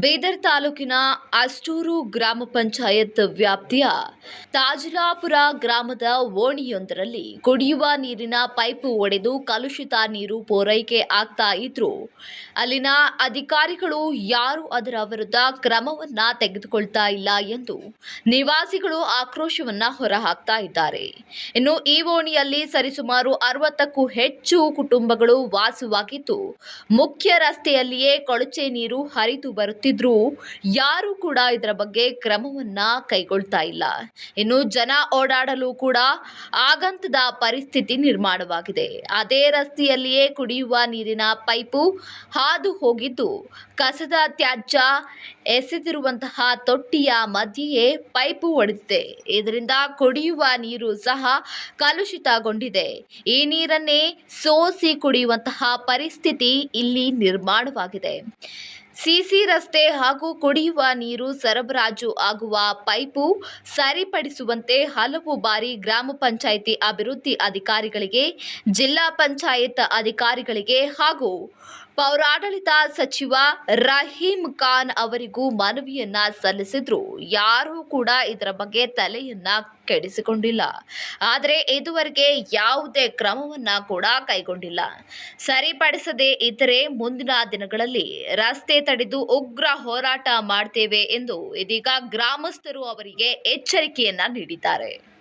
ಬೀದರ್ ತಾಲೂಕಿನ ಅಷ್ಟೂರು ಗ್ರಾಮ ಪಂಚಾಯತ್ ವ್ಯಾಪ್ತಿಯ ತಾಜಲಾಪುರ ಗ್ರಾಮದ ಓಣಿಯೊಂದರಲ್ಲಿ ಕುಡಿಯುವ ನೀರಿನ ಪೈಪು ಒಡೆದು ಕಲುಷಿತ ನೀರು ಪೂರೈಕೆ ಆಗ್ತಾ ಇದ್ರು ಅಲ್ಲಿನ ಅಧಿಕಾರಿಗಳು ಯಾರು ಅದರ ವಿರುದ್ಧ ಕ್ರಮವನ್ನ ತೆಗೆದುಕೊಳ್ತಾ ಇಲ್ಲ ಎಂದು ನಿವಾಸಿಗಳು ಆಕ್ರೋಶವನ್ನ ಹೊರಹಾಕ್ತಾ ಇದ್ದಾರೆ. ಇನ್ನು ಈ ಓಣಿಯಲ್ಲಿ ಸರಿಸುಮಾರು ಅರವತ್ತಕ್ಕೂ ಹೆಚ್ಚು ಕುಟುಂಬಗಳು ವಾಸವಾಗಿದ್ದು ಮುಖ್ಯ ರಸ್ತೆಯಲ್ಲಿಯೇ ಕೊಳಚೆ ನೀರು ಹರಿದು ಬರುತ್ತಿದ್ರೂ ಯಾರು ಕೂಡ ಇದರ ಬಗ್ಗೆ ಕ್ರಮವನ್ನ ಕೈಗೊಳ್ತಾ ಇಲ್ಲ. ಇನ್ನು ಜನ ಓಡಾಡಲು ಕೂಡ ಆಗಂತದ ಪರಿಸ್ಥಿತಿ ನಿರ್ಮಾಣವಾಗಿದೆ. ಅದೇ ರಸ್ತೆಯಲ್ಲಿಯೇ ಕುಡಿಯುವ ನೀರಿನ ಪೈಪು ಹಾದು ಹೋಗಿದ್ದು, ಕಸದ ತ್ಯಾಜ್ಯ ಎಸೆದಿರುವಂತಹ ತೊಟ್ಟಿಯ ಮಧ್ಯೆಯೇ ಪೈಪು ಒಡೆದಿದೆ. ಇದರಿಂದ ಕುಡಿಯುವ ನೀರು ಸಹ ಕಲುಷಿತಗೊಂಡಿದೆ. ಈ ನೀರನ್ನೇ ಸೋಸಿ ಕುಡಿಯುವಂತಹ ಪರಿಸ್ಥಿತಿ ಇಲ್ಲಿ ನಿರ್ಮಾಣವಾಗಿದೆ. ಸಿಸಿ ರಸ್ತೆ ಹಾಗೂ ಕುಡಿಯುವ ನೀರು ಸರಬರಾಜು ಆಗುವ ಪೈಪು ಸರಿಪಡಿಸುವಂತೆ ಹಲವು ಬಾರಿ ಗ್ರಾಮ ಪಂಚಾಯಿತಿ ಅಭಿವೃದ್ಧಿ ಅಧಿಕಾರಿಗಳಿಗೆ, ಜಿಲ್ಲಾ ಪಂಚಾಯತ್ ಅಧಿಕಾರಿಗಳಿಗೆ ಹಾಗೂ ಪೌರಾಡಳಿತ ಸಚಿವ ರಹೀಂ ಖಾನ್ ಅವರಿಗೂ ಮನವಿಯನ್ನ ಸಲ್ಲಿಸಿದ್ರು. ಯಾರೂ ಕೂಡ ಇದರ ಬಗ್ಗೆ ತಲೆಯನ್ನ ಕೆಡಿಸಿಕೊಂಡಿಲ್ಲ. ಆದರೆ ಇದುವರೆಗೆ ಯಾವುದೇ ಕ್ರಮವನ್ನ ಕೂಡ ಕೈಗೊಂಡಿಲ್ಲ. ಸರಿಪಡಿಸದೇ ಇದ್ದರೆ ಮುಂದಿನ ದಿನಗಳಲ್ಲಿ ರಸ್ತೆ ತಡೆದು ಉಗ್ರ ಹೋರಾಟ ಮಾಡ್ತೇವೆ ಎಂದು ಇದೀಗ ಗ್ರಾಮಸ್ಥರು ಅವರಿಗೆ ಎಚ್ಚರಿಕೆಯನ್ನ ನೀಡಿದ್ದಾರೆ.